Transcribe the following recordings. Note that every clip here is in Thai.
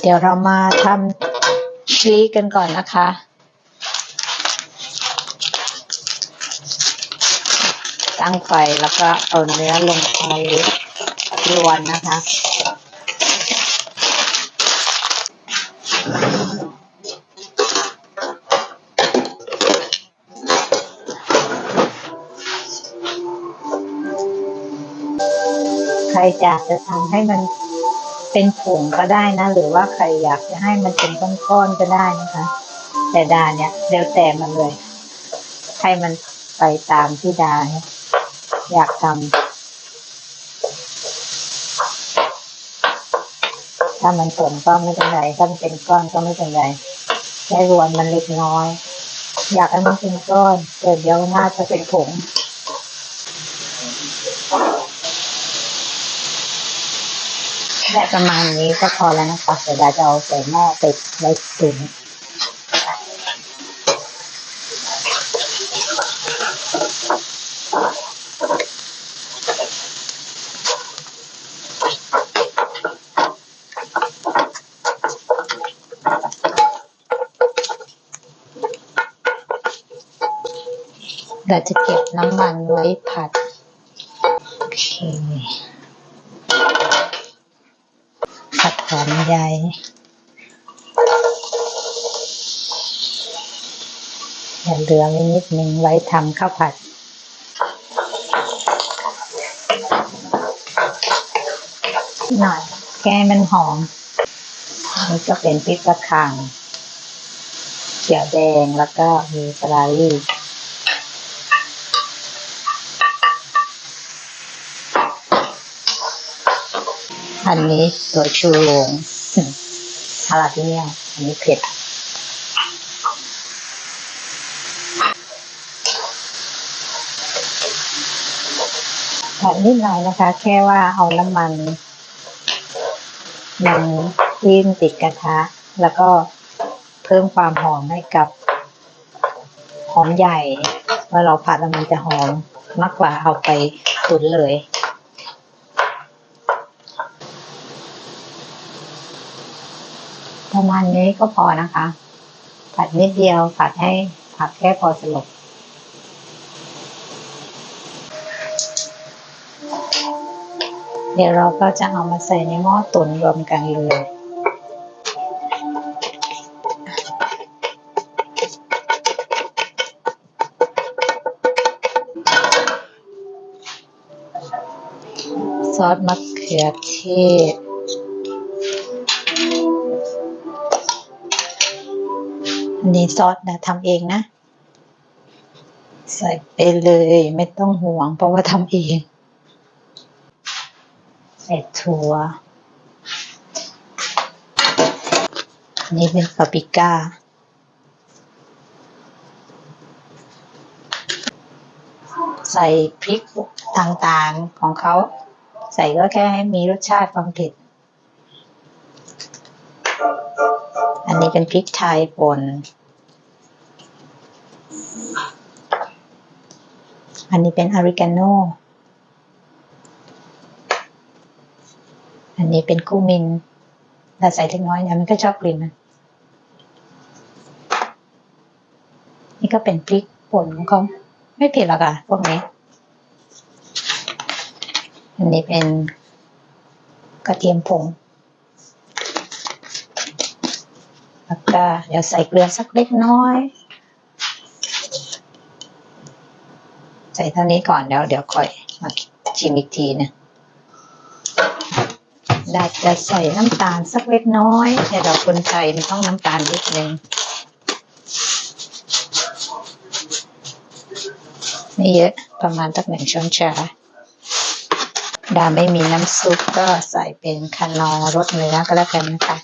เดี๋ยวเรามาทำชีสกันก่อนนะคะ ตั้งไฟแล้วก็เอาเนื้อลงไปรวนนะคะใครอยากจะทำให้มัน เป็นผงก็ได้นะ หรือว่าใครอยากจะให้มันเป็นก้อนๆก็ได้นะคะ แต่ดาเนี่ยเดี๋ยวแต่มันเลยให้มันไปตามที่ดาเนี่ยอยากทำถ้ามันผงก็ไม่เป็นไรถ้ามันเป็นก้อนก็ไม่เป็นไรแค่รวนมันเล็กน้อย อยากให้มันเป็นก้อนแต่เดี๋ยวหน่าจะเป็นผง ได้ประมาณนี้ก็พอแล้วนะคะเดี๋ยวดาจะเอาใส่หม้อไปไว้ตุ๋นเราจะเก็บน้ำมันไว้ผัดโอเค ผัด หอมใหญ่อย่าเหลือไว้นิดนึงไว้ทำข้าวผัด หน่อยแก้มันหอม นี่ก็เป็นพริกกระคังเขียวแดงแล้วก็มีปลาลี่ อันนี้ตัวชูโรงฮาลาที่เนี่ยอันนี้เผ็ดผัดนิดหน่อยนะคะ แค่ว่าเอาน้ำมันมันลิ้นติดกระทะ แล้วก็เพิ่มความหอมให้กับ หอมใหญ่เมื่อเราผัดแล้วมันจะหอมมากกว่าเอาไปตุ๋นเลย ประมาณนี้ก็พอนะคะ ผัดนิดเดียวผัดให้ผัดแค่พอสลบเดี๋ยวเราก็จะเอามาใส่ในหม้อตุ๋นรวมกันเลย ซอสมะเขือเทศ นี้ซอสนะทำเองนะ ใส่ไปเลยไม่ต้องห่วงเพราะว่าทำเอง ใส่ถั่วนนี้เป็นปาปริก้าใส่พริกต่างๆของเขา ใส่ก็แค่ให้มีรสชาติความเผ็ด เป็นพริกไทยป่น อันนี้เป็นอ r ริกาโน อันนี้เป็นกูมินเราใส่เล็กน้อยเนี่ยมันก็ชอบกลิ่นมัน นี่ก็เป็นพริกป่นของเขาไม่เผ็ดหรอกค่ะพวกนี้ อันนี้เป็นกระเทียมผง แล้วก็เดี๋ยวใส่เกลือสักเล็กน้อย ใส่เท่านี้ก่อนเดี๋ยวเดี๋ยวค่อยมาชิมอีกทีนะได้จะใส่น้ำตาลสักเล็กน้อย แต่เราคนไทยมันต้องน้ำตาลนิดนึงไม่เยอะประมาณตักหนึ่งช้อนชาดาไม่มีน้ำซุปก็ใส่เป็นคานอร์รสเนื้อก็แล้วกันนะคะ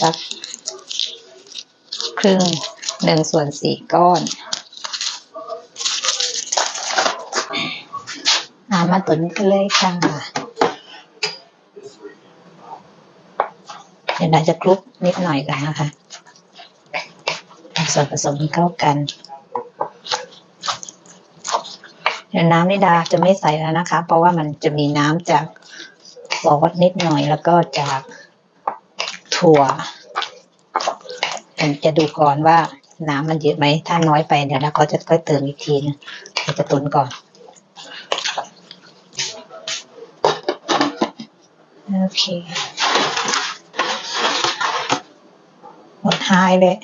สัก ครึ่งหนึ่งส่วนสี่ก้อนอามาตุนกันเลยค่ะเดี๋ยวเราจะคลุกนิดหน่อยกันนะคะส่วนผสมเข้ากันเดี๋ยวน้ำนิดาจะไม่ใส่แล้วนะคะ เพราะว่ามันจะมีน้ำจากซอสนิดหน่อยแล้วก็จากถั่ว จะดูก่อนว่าน้ำมันเยอะไหม ถ้าน้อยไปเดี๋ยวเราก็จะค่อยเติมอีกทีนะเราจะตุนก่อน โอเคหมดหายเลย